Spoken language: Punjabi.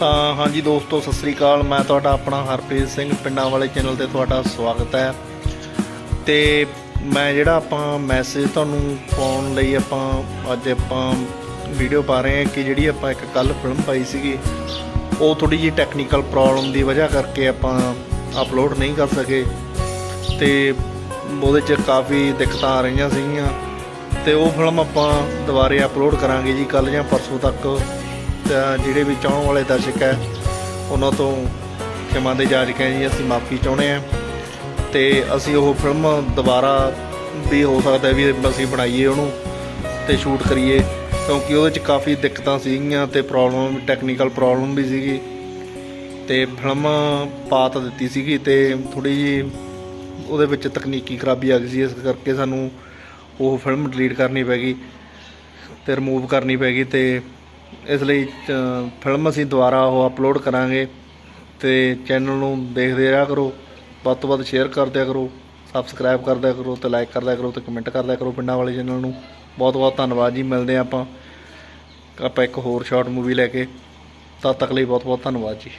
ਤਾਂ ਹਾਂਜੀ ਦੋਸਤੋ, ਸਤਿ ਸ੍ਰੀ ਅਕਾਲ। ਮੈਂ ਤੁਹਾਡਾ ਆਪਣਾ ਹਰਪ੍ਰੀਤ ਸਿੰਘ ਪਿੰਡਾਂ ਵਾਲੇ ਚੈਨਲ ਤੇ ਤੁਹਾਡਾ ਸਵਾਗਤ ਹੈ। ਤੇ ਮੈਂ ਜਿਹੜਾ ਆਪਾਂ ਮੈਸੇਜ ਤੁਹਾਨੂੰ ਪਾਉਣ ਲਈ ਆਪਾਂ ਅੱਜ ਆਪਾਂ ਵੀਡੀਓ ਪਾ ਰਹੇ ਹਾਂ ਕਿ ਜਿਹੜੀ ਆਪਾਂ ਇੱਕ ਕੱਲ ਫਿਲਮ ਪਾਈ ਸੀਗੀ, ਉਹ ਥੋੜੀ ਜਿਹੀ ਟੈਕਨੀਕਲ ਪ੍ਰੋਬਲਮ ਦੀ ਵਜ੍ਹਾ ਕਰਕੇ ਆਪਾਂ ਅਪਲੋਡ ਨਹੀਂ ਕਰ ਸਕੇ। ਤੇ ਉਹਦੇ 'ਚ ਕਾਫੀ ਦਿੱਕਤਾਂ ਆ ਰਹੀਆਂ ਸੀਗੀਆਂ। ਤੇ ਉਹ ਫਿਲਮ ਆਪਾਂ ਦੁਬਾਰੇ ਅਪਲੋਡ ਕਰਾਂਗੇ ਜੀ ਕੱਲ ਜਾਂ ਪਰਸੋਂ ਤੱਕ। ਜਿਹੜੇ ਵੀ ਚਾਹਣ ਵਾਲੇ ਦਰਸ਼ਕ ਹੈ, ਉਹਨਾਂ ਤੋਂ ਖਿਮਾ ਦੇ ਜਾਜਕ ਹੈ ਜੀ, ਅਸੀਂ ਮਾਫੀ ਚਾਹੁੰਦੇ ਹਾਂ। ਤੇ ਅਸੀਂ ਉਹ ਫਿਲਮ ਦੁਬਾਰਾ ਵੀ ਹੋ ਸਕਦਾ ਵੀ ਅਸੀਂ ਬਣਾਈਏ ਉਹਨੂੰ ਤੇ ਸ਼ੂਟ ਕਰੀਏ, ਕਿਉਂਕਿ ਉਹਦੇ 'ਚ ਕਾਫੀ ਦਿੱਕਤਾਂ ਸੀਗੀਆਂ ਤੇ ਪ੍ਰੋਬਲਮ ਟੈਕਨੀਕਲ ਪ੍ਰੋਬਲਮ ਵੀ ਸੀਗੀ। ਤੇ ਫਿਲਮ ਪਾ ਤਾਂ ਦਿੱਤੀ ਸੀਗੀ ਤੇ ਥੋੜੀ ਜੀ ਉਹਦੇ ਵਿੱਚ ਤਕਨੀਕੀ ਖਰਾਬੀ ਆ ਗਈ ਸੀ, ਇਸ ਕਰਕੇ ਸਾਨੂੰ ਉਹ ਫਿਲਮ ਡਿਲੀਟ ਕਰਨੀ ਪੈ ਗਈ ਤੇ ਰਿਮੂਵ ਕਰਨੀ ਪੈ ਗਈ ਤੇ ਇਸ ਲਈ ਫਿਲਮ ਅਸੀਂ ਦੁਬਾਰਾ ਉਹ ਅਪਲੋਡ ਕਰਾਂਗੇ ਤੇ ਚੈਨਲ ਨੂੰ ਦੇਖਦੇ ਰਿਹਾ ਕਰੋ, ਵੱਧ ਤੋਂ ਵੱਧ ਸ਼ੇਅਰ ਕਰਦਿਆ ਕਰੋ ਸਬਸਕ੍ਰਾਈਬ ਕਰਦਿਆ ਕਰੋ ਤੇ ਲਾਈਕ ਕਰਦਿਆ ਕਰੋ ਤੇ ਕਮੈਂਟ ਕਰਦਿਆ ਕਰੋ ਪਿੰਡਾਂ ਵਾਲੇ ਚੈਨਲ ਨੂੰ। ਬਹੁਤ ਬਹੁਤ ਧੰਨਵਾਦ ਜੀ, ਮਿਲਦੇ ਹਾਂ ਆਪਾਂ ਆਪਾਂ ਇੱਕ ਹੋਰ ਸ਼ਾਰਟ ਮੂਵੀ ਲੈ ਕੇ। ਤਦ ਤੱਕ ਲਈ ਬਹੁਤ ਬਹੁਤ ਧੰਨਵਾਦ ਜੀ।